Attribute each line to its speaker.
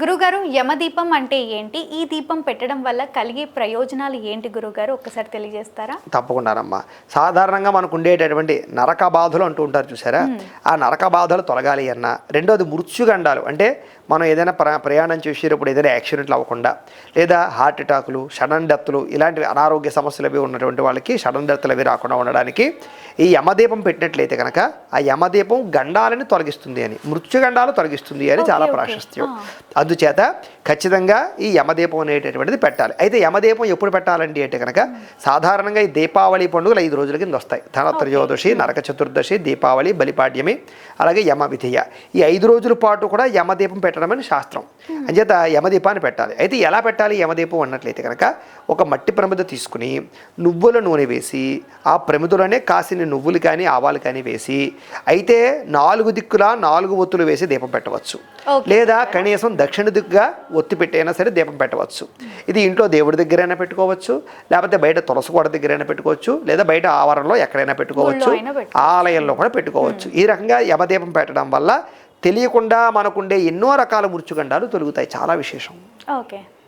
Speaker 1: గురుగారు యమదీపం అంటే ఏంటి? ఈ దీపం పెట్టడం వల్ల కలిగే ప్రయోజనాలు ఏంటి గురుగారు? ఒక్కసారి తెలియజేస్తారా?
Speaker 2: తప్పకుండానమ్మా. సాధారణంగా మనకు ఉండేటటువంటి నరక బాధలు అంటూ ఉంటారు చూసారా? ఆ నరక బాధలు తొలగాలి అన్న. రెండోది మృత్యుగండాలు. అంటే మనం ఏదైనా ప్ర ప్రయాణం చేసేటప్పుడు ఏదైనా యాక్సిడెంట్లు అవ్వకుండా లేదా హార్ట్ అటాకులు సడన్ డెత్లు ఇలాంటివి అనారోగ్య సమస్యలు అవి ఉన్నటువంటి వాళ్ళకి సడన్ డెత్లు అవి రాకుండా ఉండడానికి ఈ యమదీపం పెట్టినట్లయితే కనుక ఆ యమదీపం గండాలని తొలగిస్తుంది అని మృత్యుగండాలు తొలగిస్తుంది అని చాలా. ప్రాశస్త్యం అందుచేత ఖచ్చితంగా ఈ యమదీపం అనేటటువంటిది పెట్టాలి. అయితే యమదీపం ఎప్పుడు పెట్టాలండి అంటే కనుక సాధారణంగా ఈ దీపావళి పండుగలు ఐదు రోజుల కింద వస్తాయి. ధనత్రయోదశి నరక చతుర్దశి దీపావళి బలిపాడ్యమి అలాగే యమ విధియ ఈ ఐదు రోజుల పాటు కూడా యమదీపం పెట్టడం అని శాస్త్రం అంచేత యమదీపాన్ని పెట్టాలి. అయితే ఎలా పెట్టాలి యమదీపం అన్నట్లయితే కనుక ఒక మట్టి ప్రమిద తీసుకుని నువ్వుల నూనె వేసి ఆ ప్రమిదలోనే కాసిన నువ్వులు కానీ ఆవాలు కానీ వేసి అయితే నాలుగు దిక్కులా నాలుగు ఒత్తులు వేసి దీపం పెట్టవచ్చు. లేదా కనీసం దక్షిణ దిక్కుగా ఒత్తి పెట్టైనా సరే దీపం పెట్టవచ్చు. ఇది ఇంట్లో దేవుడి దగ్గరైనా పెట్టుకోవచ్చు లేకపోతే బయట తులసి కోట దగ్గరైనా పెట్టుకోవచ్చు లేదా బయట ఆవరణలో ఎక్కడైనా
Speaker 1: పెట్టుకోవచ్చు.
Speaker 2: ఆలయంలో కూడా పెట్టుకోవచ్చు. ఈ రకంగా యమదీపం పెట్టడం వల్ల తెలియకుండా మనకుండే ఎన్నో రకాల మృత్యుగండాలు తొలుగుతాయి. చాలా విశేషం.
Speaker 1: ఓకే.